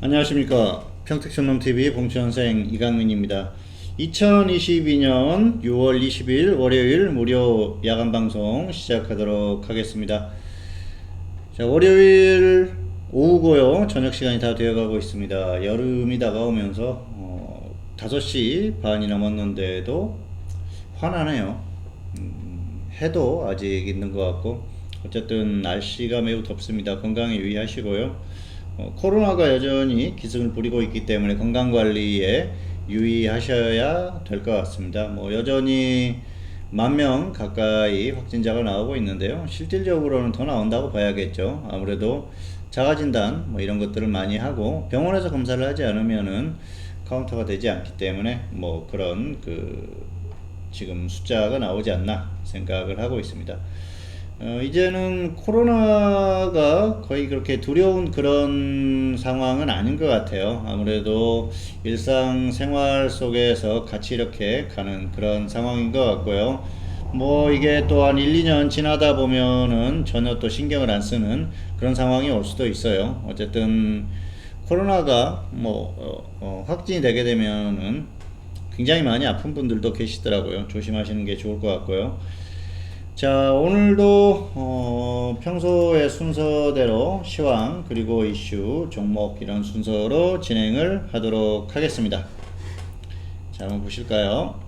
안녕하십니까. 평택촌놈TV 봉천생 이강민입니다. 2022년 6월 20일 월요일 무료 야간방송 시작하도록 하겠습니다. 자 월요일 오후고요. 저녁 시간이 다 되어가고 있습니다. 여름이 다가오면서 어, 5시 반이 넘었는데도 환하네요. 음, 해도 아직 있는 것 같고 어쨌든 날씨가 매우 덥습니다. 건강에 유의하시고요. 어, 코로나가 여전히 기승을 부리고 있기 때문에 건강 관리에 유의하셔야 될 것 같습니다. 뭐 여전히 만 명 가까이 확진자가 나오고 있는데요. 실질적으로는 더 나온다고 봐야겠죠. 아무래도 자가 진단 뭐 이런 것들을 많이 하고 병원에서 검사를 하지 않으면은 카운터가 되지 않기 때문에 뭐 그런 그 지금 숫자가 나오지 않나 생각을 하고 있습니다. 어, 이제는 코로나가 거의 그렇게 두려운 그런 상황은 아닌 것 같아요. 아무래도 일상 생활 속에서 같이 이렇게 가는 그런 상황인 것 같고요. 뭐 이게 또 한 1, 2년 지나다 보면은 전혀 또 신경을 안 쓰는 그런 상황이 올 수도 있어요. 어쨌든 코로나가 뭐 어, 어, 확진이 되게 되면은 굉장히 많이 아픈 분들도 계시더라고요. 조심하시는 게 좋을 것 같고요. 자, 오늘도 어, 평소의 순서대로 시황 그리고 이슈, 종목 이런 순서로 진행을 하도록 하겠습니다. 자, 한번 보실까요?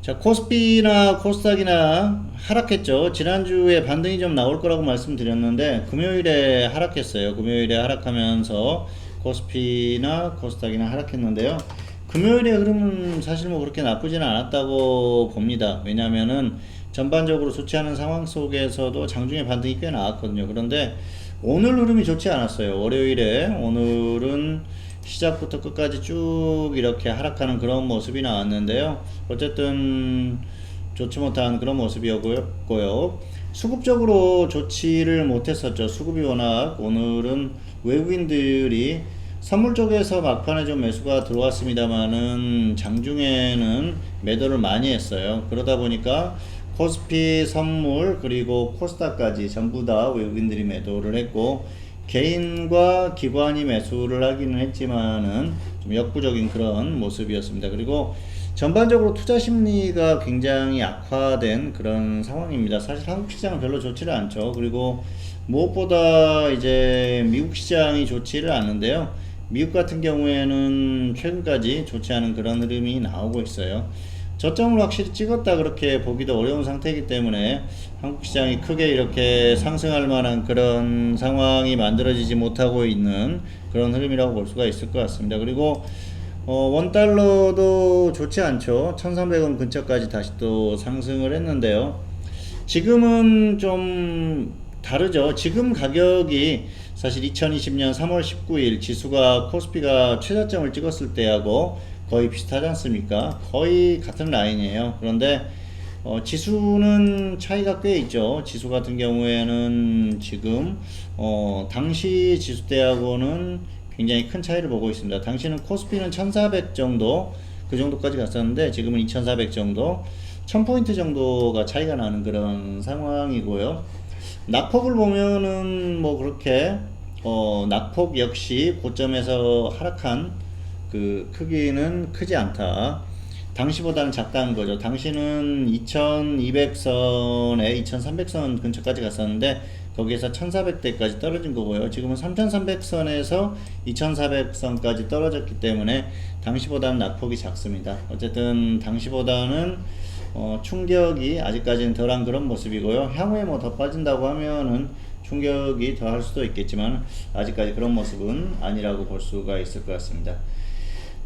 자, 코스피나 코스닥이나 하락했죠. 지난주에 반등이 좀 나올 거라고 말씀드렸는데 금요일에 하락했어요. 금요일에 하락하면서 코스피나 코스닥이나 하락했는데요. 금요일의 흐름은 사실 뭐 그렇게 나쁘지는 않았다고 봅니다. 왜냐면은 전반적으로 좋지 않은 상황 속에서도 장중에 반등이 꽤 나왔거든요. 그런데 오늘 흐름이 좋지 않았어요. 월요일에 오늘은 시작부터 끝까지 쭉 이렇게 하락하는 그런 모습이 나왔는데요. 어쨌든 좋지 못한 그런 모습이었고요. 수급적으로 좋지를 못했었죠. 수급이 워낙 오늘은 외국인들이 선물 쪽에서 막판에 좀 매수가 들어왔습니다만은 장중에는 매도를 많이 했어요. 그러다 보니까 코스피 선물 그리고 코스닥까지 전부 다 외국인들이 매도를 했고 개인과 기관이 매수를 하기는 했지만은 좀 역부족인 그런 모습이었습니다. 그리고 전반적으로 투자 심리가 굉장히 악화된 그런 상황입니다. 사실 한국 시장은 별로 좋지를 않죠. 그리고 무엇보다 이제 미국 시장이 좋지를 않은데요. 미국 같은 경우에는 최근까지 좋지 않은 그런 흐름이 나오고 있어요. 저점을 확실히 찍었다 그렇게 보기도 어려운 상태이기 때문에 한국 시장이 크게 이렇게 상승할 만한 그런 상황이 만들어지지 못하고 있는 그런 흐름이라고 볼 수가 있을 것 같습니다. 그리고 어, 원달러도 좋지 않죠. 1300원 근처까지 다시 또 상승을 했는데요. 지금은 좀 다르죠. 지금 가격이 사실 2020년 3월 19일 지수가 코스피가 최저점을 찍었을 때하고 거의 비슷하지 않습니까? 거의 같은 라인이에요. 그런데 어, 지수는 차이가 꽤 있죠. 지수 같은 경우에는 지금 어, 당시 지수 때하고는 굉장히 큰 차이를 보고 있습니다. 당시는 코스피는 1400 정도 그 정도까지 갔었는데 지금은 2400 정도 1000포인트 정도가 차이가 나는 그런 상황이고요. 낙폭을 보면은 뭐 그렇게 어, 낙폭 역시 고점에서 하락한 그 크기는 크지 않다. 당시보다는 작다는 거죠. 당시는 2200선에 2300선 근처까지 갔었는데 거기에서 1400대까지 떨어진 거고요. 지금은 3300선에서 2400선까지 떨어졌기 때문에 당시보다는 낙폭이 작습니다. 어쨌든 당시보다는 어, 충격이 아직까지는 덜한 그런 모습이고요. 향후에 뭐 더 빠진다고 하면은 충격이 더 할 수도 있겠지만 아직까지 그런 모습은 아니라고 볼 수가 있을 것 같습니다.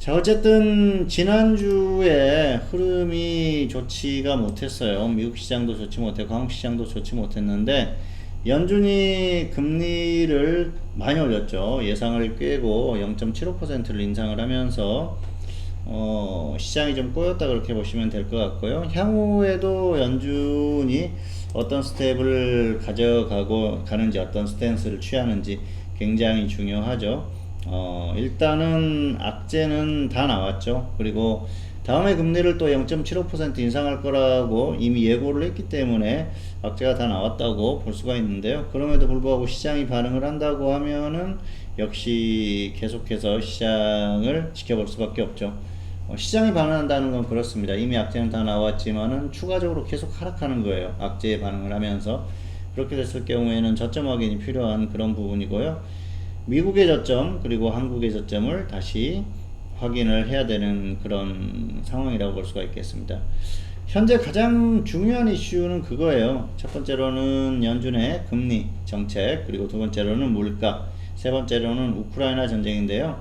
자, 어쨌든, 지난주에 흐름이 좋지가 못했어요. 미국 시장도 좋지 못했고, 한국 시장도 좋지 못했는데, 연준이 금리를 많이 올렸죠. 예상을 깨고 0.75%를 인상을 하면서, 어, 시장이 좀 꼬였다 그렇게 보시면 될 것 같고요. 향후에도 연준이 어떤 스텝을 가져가고 가는지, 어떤 스탠스를 취하는지 굉장히 중요하죠. 어, 일단은 악재는 다 나왔죠. 그리고 다음에 금리를 또 0.75% 인상할 거라고 이미 예고를 했기 때문에 악재가 다 나왔다고 볼 수가 있는데요. 그럼에도 불구하고 시장이 반응을 한다고 하면은 역시 계속해서 시장을 지켜볼 수밖에 없죠. 어, 시장이 반응한다는 건 그렇습니다. 이미 악재는 다 나왔지만은 추가적으로 계속 하락하는 거예요. 악재에 반응을 하면서 그렇게 됐을 경우에는 저점 확인이 필요한 그런 부분이고요. 미국의 저점 그리고 한국의 저점을 다시 확인을 해야 되는 그런 상황이라고 볼 수가 있겠습니다. 현재 가장 중요한 이슈는 그거예요. 첫 번째로는 연준의 금리 정책, 그리고 두 번째로는 물가, 세 번째로는 우크라이나 전쟁인데요.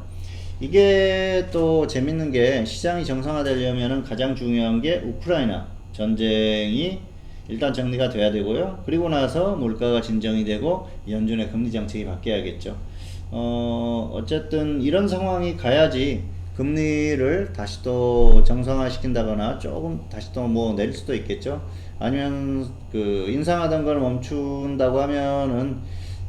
이게 또 재밌는 게 시장이 정상화되려면 가장 중요한 게 우크라이나 전쟁이 일단 정리가 돼야 되고요. 그리고 나서 물가가 진정이 되고 연준의 금리 정책이 바뀌어야겠죠. 어, 어쨌든 이런 상황이 가야지 금리를 다시 또 정상화 시킨다거나 조금 다시 또 뭐 내릴 수도 있겠죠. 아니면 그 인상하던 걸 멈춘다고 하면은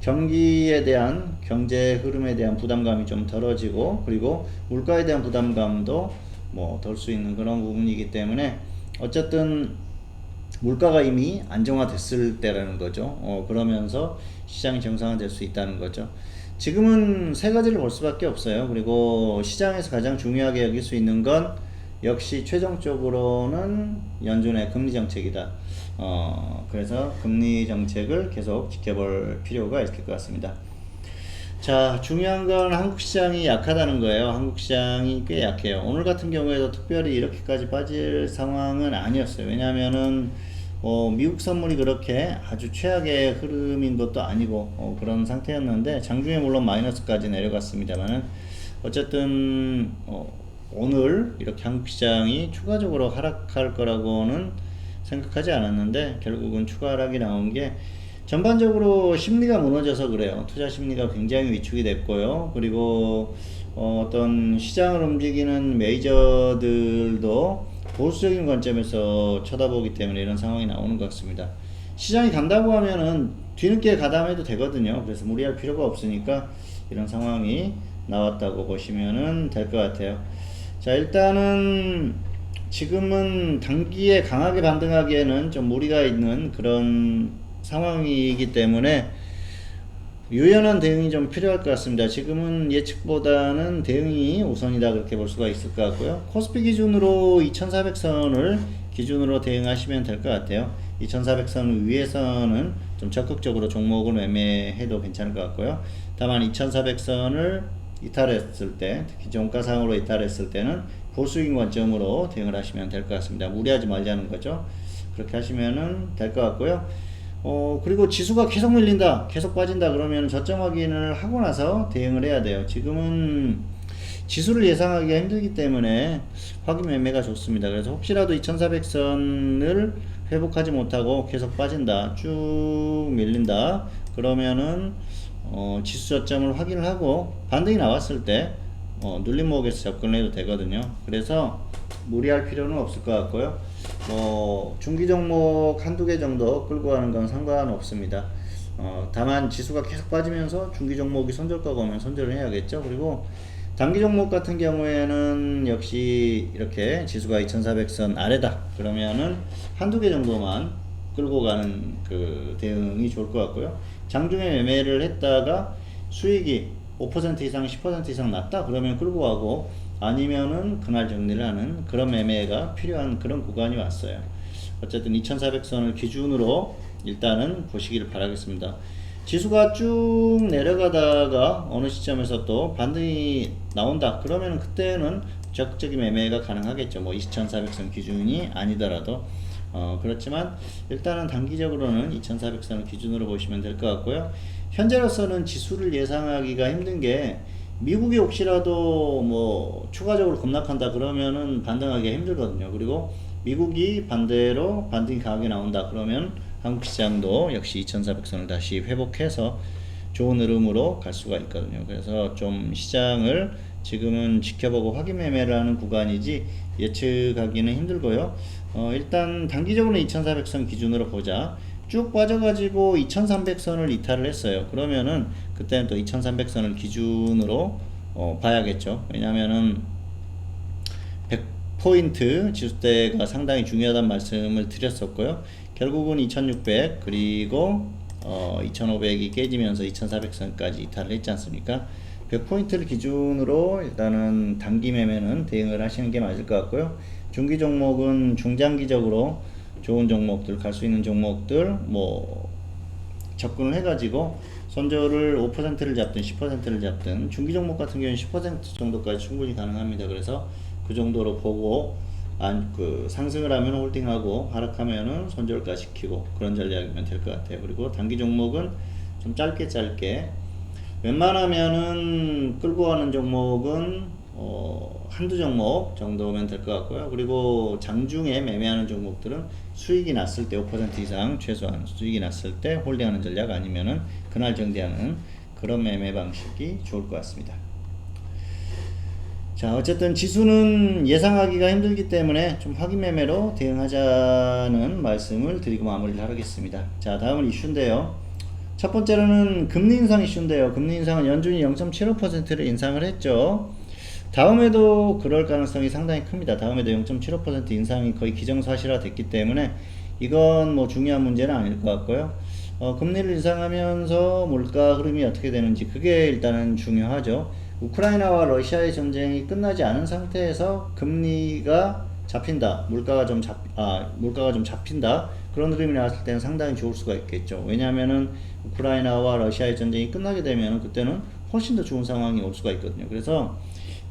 경기에 대한 경제 흐름에 대한 부담감이 좀 덜어지고 그리고 물가에 대한 부담감도 뭐 덜 수 있는 그런 부분이기 때문에 어쨌든 물가가 이미 안정화됐을 때라는 거죠. 어, 그러면서 시장이 정상화될 수 있다는 거죠. 지금은 세 가지를 볼 수밖에 없어요. 그리고 시장에서 가장 중요하게 여길 수 있는 건 역시 최종적으로는 연준의 금리 정책이다. 어, 그래서 금리 정책을 계속 지켜볼 필요가 있을 것 같습니다. 자, 중요한 건 한국 시장이 약하다는 거예요. 한국 시장이 꽤 약해요. 오늘 같은 경우에도 특별히 이렇게까지 빠질 상황은 아니었어요. 왜냐하면은 어, 미국 선물이 그렇게 아주 최악의 흐름인 것도 아니고 어, 그런 상태였는데 장중에 물론 마이너스까지 내려갔습니다만은 어쨌든 어, 오늘 이렇게 한국 시장이 추가적으로 하락할 거라고는 생각하지 않았는데 결국은 추가 하락이 나온 게 전반적으로 심리가 무너져서 그래요. 투자 심리가 굉장히 위축이 됐고요. 그리고 어, 어떤 시장을 움직이는 메이저들도 보수적인 관점에서 쳐다보기 때문에 이런 상황이 나오는 것 같습니다. 시장이 간다고 하면은 뒤늦게 가담해도 되거든요. 그래서 무리할 필요가 없으니까 이런 상황이 나왔다고 보시면은 될 것 같아요. 자, 일단은 지금은 단기에 강하게 반등하기에는 좀 무리가 있는 그런 상황이기 때문에 유연한 대응이 좀 필요할 것 같습니다. 지금은 예측보다는 대응이 우선이다 그렇게 볼 수가 있을 것 같고요. 코스피 기준으로 2400선을 기준으로 대응하시면 될 것 같아요. 2400선 위에서는 좀 적극적으로 종목을 매매해도 괜찮을 것 같고요. 다만 2400선을 이탈했을 때, 특히 종가상으로 이탈했을 때는 보수적인 관점으로 대응을 하시면 될 것 같습니다. 무리하지 말자는 거죠. 그렇게 하시면 될 것 같고요. 어, 그리고 지수가 계속 밀린다, 계속 빠진다 그러면 저점 확인을 하고 나서 대응을 해야 돼요. 지금은 지수를 예상하기가 힘들기 때문에 확인 매매가 좋습니다. 그래서 혹시라도 2400선을 회복하지 못하고 계속 빠진다, 쭉 밀린다, 그러면은 어, 지수 저점을 확인을 하고 반등이 나왔을 때 어, 눌림목에서 접근을 해도 되거든요. 그래서 무리할 필요는 없을 것 같고요. 뭐 중기 종목 한두 개 정도 끌고 가는 건 상관없습니다. 어, 다만 지수가 계속 빠지면서 중기 종목이 손절가가 오면 손절을 해야겠죠. 그리고 단기 종목 같은 경우에는 역시 이렇게 지수가 2400선 아래다. 그러면은 한두 개 정도만 끌고 가는 그 대응이 좋을 것 같고요. 장중에 매매를 했다가 수익이 5% 이상, 10% 이상 났다? 그러면 끌고 가고 아니면은 그날 정리를 하는 그런 매매가 필요한 그런 구간이 왔어요. 어쨌든 2400선을 기준으로 일단은 보시기를 바라겠습니다. 지수가 쭉 내려가다가 어느 시점에서 또 반등이 나온다. 그러면 그때는 적극적인 매매가 가능하겠죠. 뭐 2400선 기준이 아니더라도. 어, 그렇지만 일단은 단기적으로는 2400선을 기준으로 보시면 될 것 같고요. 현재로서는 지수를 예상하기가 힘든 게 미국이 혹시라도 뭐 추가적으로 급락한다 그러면은 반등하기가 힘들거든요. 그리고 미국이 반대로 반등이 강하게 나온다 그러면 한국 시장도 역시 2400선을 다시 회복해서 좋은 흐름으로 갈 수가 있거든요. 그래서 좀 시장을 지금은 지켜보고 확인 매매를 하는 구간이지 예측하기는 힘들고요. 어, 일단 단기적으로는 2400선 기준으로 보자. 쭉 빠져가지고 2300선을 이탈을 했어요. 그러면은 그때는 또 2300선을 기준으로 어, 봐야겠죠. 왜냐면은 100포인트 지수대가 상당히 중요하다는 말씀을 드렸었고요. 결국은 2600 그리고 어, 2500이 깨지면서 2400선까지 이탈을 했지 않습니까? 100포인트를 기준으로 일단은 단기 매매는 대응을 하시는 게 맞을 것 같고요. 중기 종목은 중장기적으로 좋은 종목들, 갈 수 있는 종목들, 뭐, 접근을 해가지고 선저를 5%를 잡든 10%를 잡든 중기 종목 같은 경우는 10% 정도까지 충분히 가능합니다. 그래서 그 정도로 보고 안, 그 상승을 하면 홀딩하고 하락하면은 손절가 시키고 그런 전략이면 될 것 같아요. 그리고 단기 종목은 좀 짧게 짧게 웬만하면은 끌고 가는 종목은 어, 한두 종목 정도면 될 것 같고요. 그리고 장중에 매매하는 종목들은 수익이 났을 때 5% 이상 최소한 수익이 났을 때 홀딩하는 전략 아니면은 그날 정리하는 그런 매매 방식이 좋을 것 같습니다. 자, 어쨌든 지수는 예상하기가 힘들기 때문에 좀 확인 매매로 대응하자는 말씀을 드리고 마무리를 하겠습니다. 자, 다음은 이슈인데요. 첫 번째로는 금리 인상 이슈인데요. 금리 인상은 연준이 0.75%를 인상을 했죠. 다음에도 그럴 가능성이 상당히 큽니다. 다음에도 0.75% 인상이 거의 기정사실화 됐기 때문에 이건 뭐 중요한 문제는 아닐 것 같고요. 어, 금리를 인상하면서 물가 흐름이 어떻게 되는지 그게 일단은 중요하죠. 우크라이나와 러시아의 전쟁이 끝나지 않은 상태에서 금리가 잡힌다. 물가가 좀 잡, 아, 물가가 좀 잡힌다. 그런 흐름이 나왔을 때는 상당히 좋을 수가 있겠죠. 왜냐하면은 우크라이나와 러시아의 전쟁이 끝나게 되면 그때는 훨씬 더 좋은 상황이 올 수가 있거든요. 그래서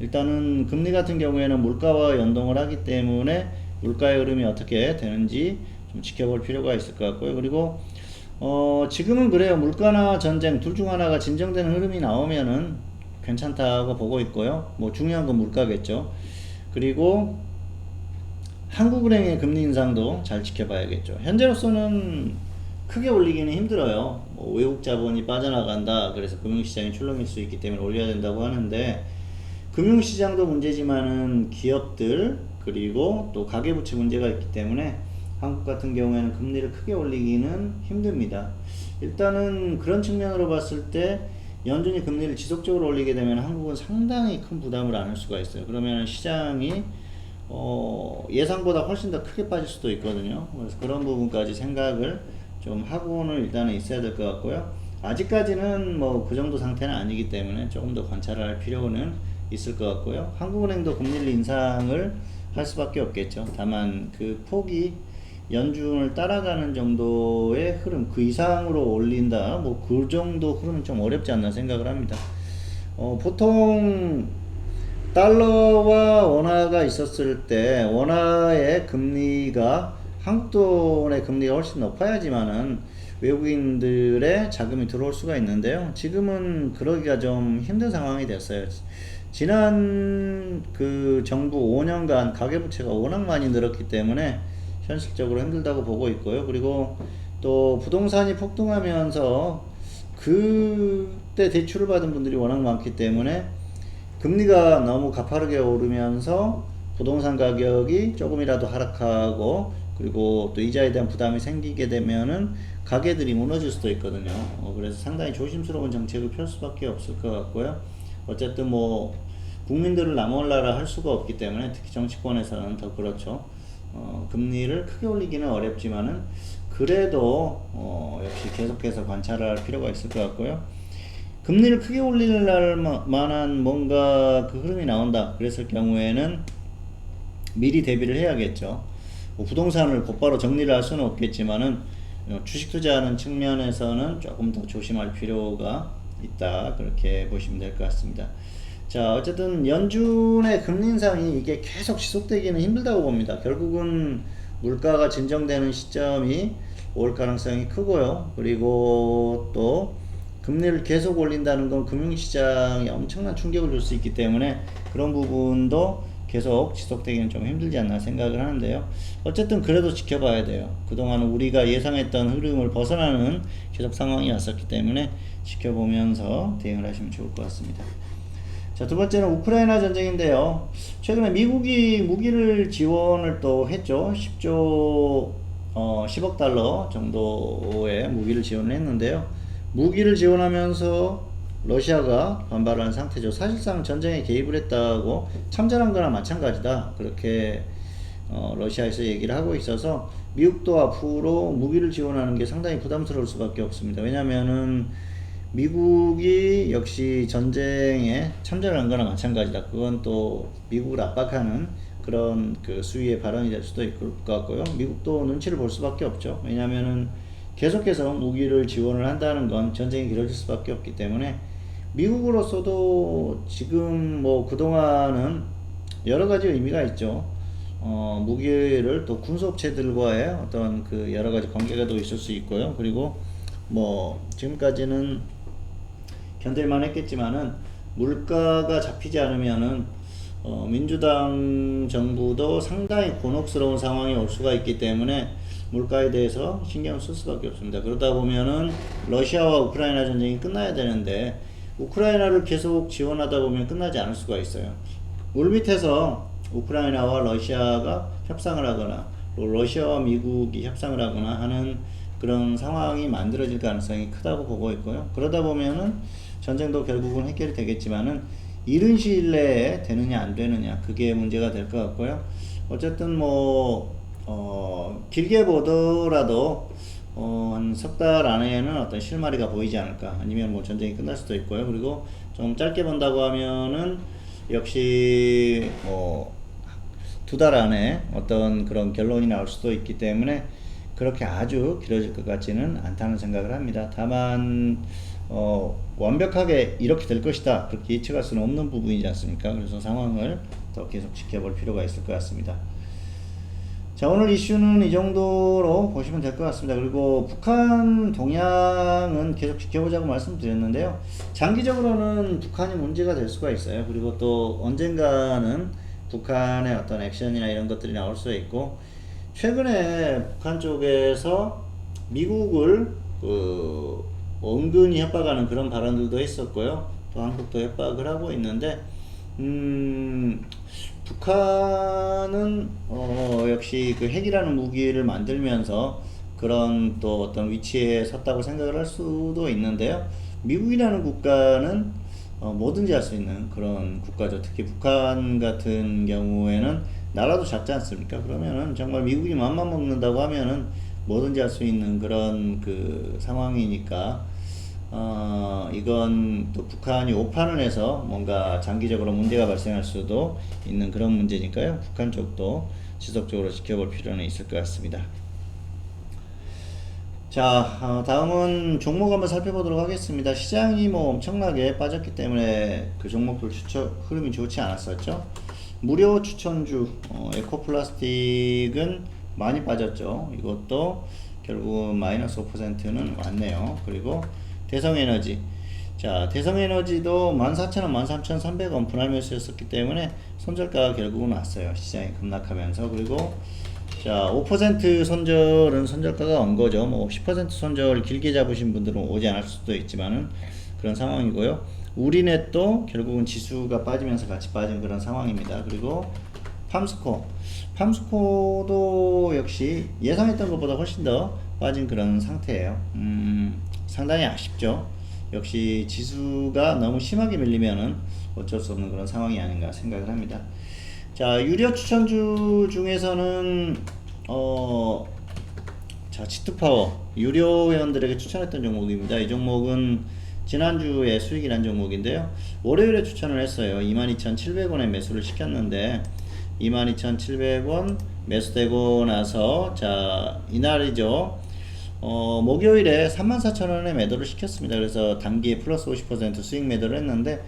일단은 금리 같은 경우에는 물가와 연동을 하기 때문에 물가의 흐름이 어떻게 되는지 좀 지켜볼 필요가 있을 것 같고요. 그리고 어, 지금은 그래요. 물가나 전쟁 둘 중 하나가 진정되는 흐름이 나오면은 괜찮다고 보고 있고요. 뭐 중요한 건 물가겠죠. 그리고 한국은행의 금리 인상도 잘 지켜봐야겠죠. 현재로서는 크게 올리기는 힘들어요. 뭐 외국 자본이 빠져나간다. 그래서 금융시장이 출렁일 수 있기 때문에 올려야 된다고 하는데 금융시장도 문제지만은 기업들 그리고 또 가계부채 문제가 있기 때문에 한국 같은 경우에는 금리를 크게 올리기는 힘듭니다. 일단은 그런 측면으로 봤을 때 연준이 금리를 지속적으로 올리게 되면 한국은 상당히 큰 부담을 안을 수가 있어요. 그러면 시장이 어, 예상보다 훨씬 더 크게 빠질 수도 있거든요. 그래서 그런 부분까지 생각을 좀 하고는 일단은 있어야 될 것 같고요. 아직까지는 뭐 그 정도 상태는 아니기 때문에 조금 더 관찰을 할 필요는 있을 것 같고요. 한국은행도 금리를 인상을 할 수밖에 없겠죠. 다만 그 폭이 연준을 따라가는 정도의 흐름 그 이상으로 올린다 뭐 그 정도 흐름은 좀 어렵지 않나 생각을 합니다. 어, 보통 달러와 원화가 있었을 때 원화의 금리가 한국 돈의 금리가 훨씬 높아야지만은 외국인들의 자금이 들어올 수가 있는데요. 지금은 그러기가 좀 힘든 상황이 됐어요. 지난 그 정부 5년간 가계부채가 워낙 많이 늘었기 때문에 현실적으로 힘들다고 보고 있고요. 그리고 또 부동산이 폭등하면서 그때 대출을 받은 분들이 워낙 많기 때문에 금리가 너무 가파르게 오르면서 부동산 가격이 조금이라도 하락하고 그리고 또 이자에 대한 부담이 생기게 되면은 가게들이 무너질 수도 있거든요. 어, 그래서 상당히 조심스러운 정책을 펼 수밖에 없을 것 같고요. 어쨌든 뭐 국민들을 나몰라라 할 수가 없기 때문에 특히 정치권에서는 더 그렇죠. 어, 금리를 크게 올리기는 어렵지만은 그래도 어, 역시 계속해서 관찰할 필요가 있을 것 같고요. 금리를 크게 올릴 만한 뭔가 그 흐름이 나온다. 그랬을 경우에는 미리 대비를 해야겠죠. 뭐 부동산을 곧바로 정리를 할 수는 없겠지만은 어, 주식 투자하는 측면에서는 조금 더 조심할 필요가 있다. 그렇게 보시면 될 것 같습니다. 자, 어쨌든 연준의 금리 인상이 이게 계속 지속되기는 힘들다고 봅니다. 결국은 물가가 진정되는 시점이 올 가능성이 크고요. 그리고 또 금리를 계속 올린다는 건 금융시장에 엄청난 충격을 줄 수 있기 때문에 그런 부분도 계속 지속되기는 좀 힘들지 않나 생각을 하는데요. 어쨌든 그래도 지켜봐야 돼요. 그동안 우리가 예상했던 흐름을 벗어나는 계속 상황이 왔었기 때문에 지켜보면서 대응을 하시면 좋을 것 같습니다. 자, 두 번째는 우크라이나 전쟁인데요. 최근에 미국이 무기를 지원을 또 했죠. 10조, 어, 10억 달러 정도의 무기를 지원을 했는데요. 무기를 지원하면서 러시아가 반발하는 상태죠. 사실상 전쟁에 개입을 했다고 참전한 거나 마찬가지다. 그렇게 어, 러시아에서 얘기를 하고 있어서 미국도 앞으로 무기를 지원하는 게 상당히 부담스러울 수밖에 없습니다. 왜냐면은 미국이 역시 전쟁에 참전을 한 거나 마찬가지다. 그건 또 미국을 압박하는 그런 그 수위의 발언이 될 수도 있을 것 같고요. 미국도 눈치를 볼 수밖에 없죠. 왜냐하면은 계속해서 무기를 지원을 한다는 건 전쟁이 길어질 수밖에 없기 때문에 미국으로서도 지금 뭐 그동안은 여러 가지 의미가 있죠. 어, 무기를 또 군수업체들과의 어떤 그 여러 가지 관계가 또 있을 수 있고요. 그리고 뭐 지금까지는 견딜만 했겠지만은 물가가 잡히지 않으면은 어, 민주당 정부도 상당히 곤혹스러운 상황이 올 수가 있기 때문에 물가에 대해서 신경을 쓸 수밖에 없습니다. 그러다 보면은 러시아와 우크라이나 전쟁이 끝나야 되는데 우크라이나를 계속 지원하다 보면 끝나지 않을 수가 있어요. 물 밑에서 우크라이나와 러시아가 협상을 하거나 또 러시아와 미국이 협상을 하거나 하는 그런 상황이 만들어질 가능성이 크다고 보고 있고요. 그러다 보면은 전쟁도 결국은 해결이 되겠지만은 이른 시일 내에 되느냐 안 되느냐 그게 문제가 될 것 같고요. 어쨌든 뭐 어, 길게 보더라도 어, 한 석 달 안에는 어떤 실마리가 보이지 않을까 아니면 뭐 전쟁이 끝날 수도 있고요. 그리고 좀 짧게 본다고 하면은 역시 뭐 두 달 안에 어떤 그런 결론이 나올 수도 있기 때문에 그렇게 아주 길어질 것 같지는 않다는 생각을 합니다. 다만 어, 완벽하게 이렇게 될 것이다 그렇게 예측할 수는 없는 부분이지 않습니까? 그래서 상황을 더 계속 지켜볼 필요가 있을 것 같습니다. 자 오늘 이슈는 이 정도로 보시면 될 것 같습니다. 그리고 북한 동향은 계속 지켜보자고 말씀드렸는데요. 장기적으로는 북한이 문제가 될 수가 있어요. 그리고 또 언젠가는 북한의 어떤 액션이나 이런 것들이 나올 수 있고 최근에 북한 쪽에서 미국을 그 은근히 협박하는 그런 발언들도 했었고요. 또 한국도 협박을 하고 있는데 음, 북한은 어, 역시 그 핵이라는 무기를 만들면서 그런 또 어떤 위치에 섰다고 생각을 할 수도 있는데요. 미국이라는 국가는 어, 뭐든지 할 수 있는 그런 국가죠. 특히 북한 같은 경우에는 나라도 작지 않습니까? 그러면은 정말 미국이 맘만 먹는다고 하면은 뭐든지 할 수 있는 그런 그 상황이니까 어, 이건 또 북한이 오판을 해서 뭔가 장기적으로 문제가 발생할 수도 있는 그런 문제니까요. 북한 쪽도 지속적으로 지켜볼 필요는 있을 것 같습니다. 자, 어, 다음은 종목 한번 살펴보도록 하겠습니다. 시장이 뭐 엄청나게 빠졌기 때문에 그 종목들 추천 흐름이 좋지 않았었죠. 무료 추천주 어, 에코플라스틱은 많이 빠졌죠. 이것도 결국 마이너스 5%는 왔네요. 그리고 대성에너지 자 대성에너지도 14,000원, 13,300원 분할 매수였었기 때문에 손절가가 결국은 왔어요. 시장이 급락하면서 그리고 자, 5% 손절은 손절가가 온 거죠. 뭐 10% 손절 길게 잡으신 분들은 오지 않을 수도 있지만은 그런 상황이고요. 우리넷도 결국은 지수가 빠지면서 같이 빠진 그런 상황입니다. 그리고 팜스코. 팜스코도 역시 예상했던 것보다 훨씬 더 빠진 그런 상태예요. 음, 상당히 아쉽죠. 역시 지수가 너무 심하게 밀리면은 어쩔 수 없는 그런 상황이 아닌가 생각을 합니다. 자, 유료 추천주 중에서는 어, 자, 치트파워 유료 회원들에게 추천했던 종목입니다. 이 종목은 지난주에 수익이 난 종목인데요. 월요일에 추천을 했어요. 22,700원에 매수를 시켰는데 22,700원 매수되고 나서 자, 이날이죠. 어, 목요일에 34,000원에 매도를 시켰습니다. 그래서 단기에 플러스 50% 수익 매도를 했는데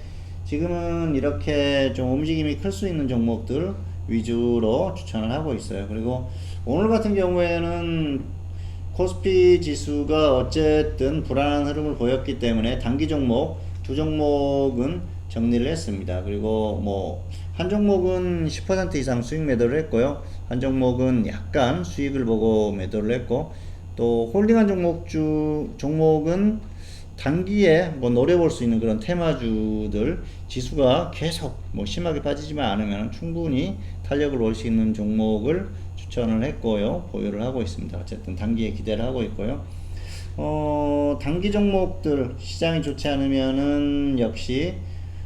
지금은 이렇게 좀 움직임이 클 수 있는 종목들 위주로 추천을 하고 있어요. 그리고 오늘 같은 경우에는 코스피 지수가 어쨌든 불안한 흐름을 보였기 때문에 단기 종목 두 종목은 정리를 했습니다. 그리고 뭐 한 종목은 10% 이상 수익 매도를 했고요. 한 종목은 약간 수익을 보고 매도를 했고 또 홀딩한 종목 주 종목은 단기에 뭐 노려볼 수 있는 그런 테마주들 지수가 계속 뭐 심하게 빠지지만 않으면 충분히 탄력을 올 수 있는 종목을 추천을 했고요. 보유를 하고 있습니다. 어쨌든 단기에 기대를 하고 있고요. 어 단기 종목들 시장이 좋지 않으면은 역시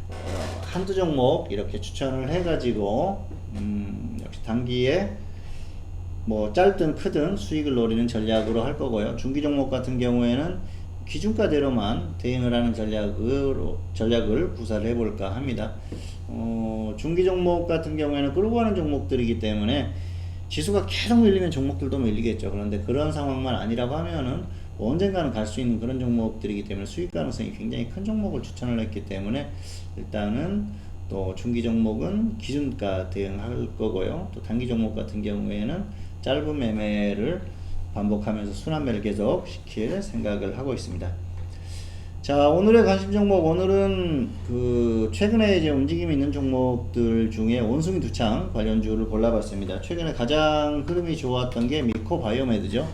어, 한두 종목 이렇게 추천을 해가지고 음 역시 단기에 뭐 짧든 크든 수익을 노리는 전략으로 할 거고요. 중기 종목 같은 경우에는 기준가대로만 대응을 하는 전략으로 전략을 구사를 해볼까 합니다. 어, 중기 종목 같은 경우에는 끌고 가는 종목들이기 때문에 지수가 계속 밀리면 종목들도 밀리겠죠. 그런데 그런 상황만 아니라고 하면은 언젠가는 갈 수 있는 그런 종목들이기 때문에 수익 가능성이 굉장히 큰 종목을 추천을 했기 때문에 일단은 또 중기 종목은 기준가 대응할 거고요. 또 단기 종목 같은 경우에는 짧은 매매를 반복하면서 순환매를 계속 시킬 생각을 하고 있습니다. 자, 오늘의 관심 종목, 오늘은 그, 최근에 이제 움직임이 있는 종목들 중에 원숭이 두창 관련주를 골라봤습니다. 최근에 가장 흐름이 좋았던 게 미코 바이오메드죠.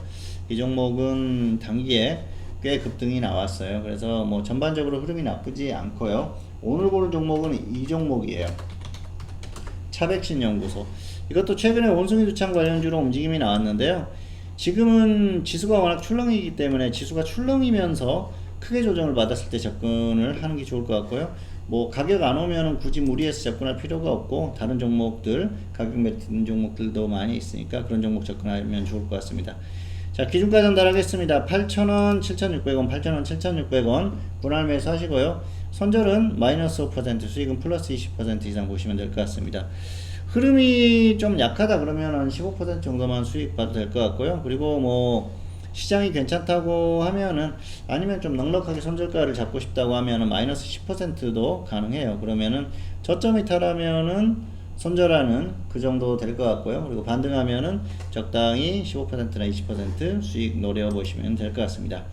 이 종목은 단기에 꽤 급등이 나왔어요. 그래서 뭐 전반적으로 흐름이 나쁘지 않고요. 오늘 보는 종목은 이 종목이에요. 차백신 연구소. 이것도 최근에 원숭이 두창 관련주로 움직임이 나왔는데요. 지금은 지수가 워낙 출렁이기 때문에 지수가 출렁이면서 크게 조정을 받았을 때 접근을 하는 게 좋을 것 같고요. 뭐 가격 안 오면은 굳이 무리해서 접근할 필요가 없고 다른 종목들 가격 매트는 종목들도 많이 있으니까 그런 종목 접근하면 좋을 것 같습니다. 자 기준가 전달하겠습니다. 8,000원, 7,600원, 8,000원, 7,600원 분할 매수하시고요. 선절은 마이너스 5% 수익은 플러스 20% 이상 보시면 될 것 같습니다. 흐름이 좀 약하다 그러면 한 15% 정도만 수익 봐도 될 것 같고요. 그리고 뭐 시장이 괜찮다고 하면은 아니면 좀 넉넉하게 손절가를 잡고 싶다고 하면은 마이너스 10%도 가능해요. 그러면은 저점이 타라면은 손절하는 그 정도 될 것 같고요. 그리고 반등하면은 적당히 15%나 20% 수익 노려 보시면 될 것 같습니다.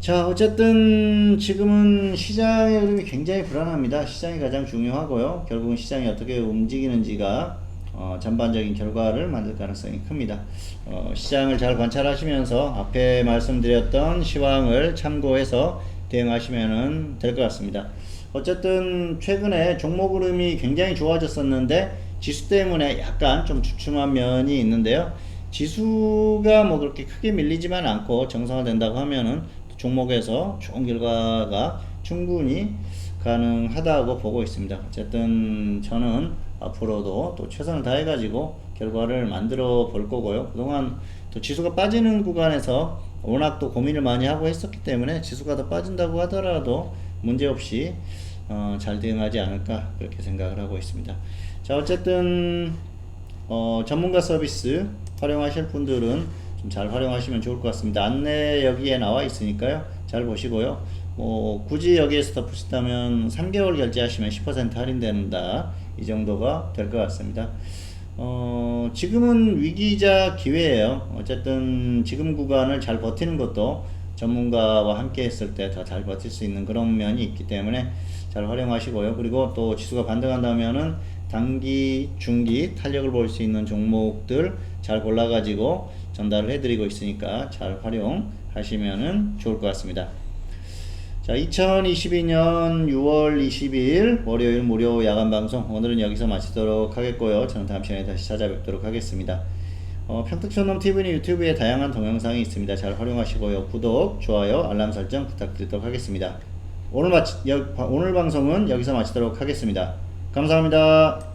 자, 어쨌든 지금은 시장의 흐름이 굉장히 불안합니다. 시장이 가장 중요하고요. 결국은 시장이 어떻게 움직이는지가 어, 전반적인 결과를 만들 가능성이 큽니다. 어, 시장을 잘 관찰하시면서 앞에 말씀드렸던 시황을 참고해서 대응하시면 될 것 같습니다. 어쨌든 최근에 종목 흐름이 굉장히 좋아졌었는데 지수 때문에 약간 좀 주춤한 면이 있는데요. 지수가 뭐 그렇게 크게 밀리지만 않고 정상화된다고 하면은 종목에서 좋은 결과가 충분히 가능하다고 보고 있습니다. 어쨌든 저는 앞으로도 또 최선을 다해가지고 결과를 만들어 볼 거고요. 그동안 또 지수가 빠지는 구간에서 워낙 또 고민을 많이 하고 했었기 때문에 지수가 더 빠진다고 하더라도 문제없이 어, 잘 대응하지 않을까 그렇게 생각을 하고 있습니다. 자 어쨌든 어, 전문가 서비스 활용하실 분들은 좀 잘 활용하시면 좋을 것 같습니다. 안내 여기에 나와 있으니까요. 잘 보시고요. 뭐 굳이 여기에서 덧붙인다면 3개월 결제하시면 10% 할인된다. 이 정도가 될 것 같습니다. 어, 지금은 위기자 기회예요. 어쨌든 지금 구간을 잘 버티는 것도 전문가와 함께 했을 때 더 잘 버틸 수 있는 그런 면이 있기 때문에 잘 활용하시고요. 그리고 또 지수가 반등한다면은 단기, 중기 탄력을 볼 수 있는 종목들 잘 골라가지고 전달을 해드리고 있으니까 잘 활용하시면은 좋을 것 같습니다. 자, 2022년 6월 20일 월요일 무료 야간 방송 오늘은 여기서 마치도록 하겠고요. 저는 다음 시간에 다시 찾아뵙도록 하겠습니다. 어, 평택촌놈 TV는 유튜브에 다양한 동영상이 있습니다. 잘 활용하시고요. 구독, 좋아요, 알람 설정 부탁드리도록 하겠습니다. 오늘 마치, 여, 오늘 방송은 여기서 마치도록 하겠습니다. 감사합니다.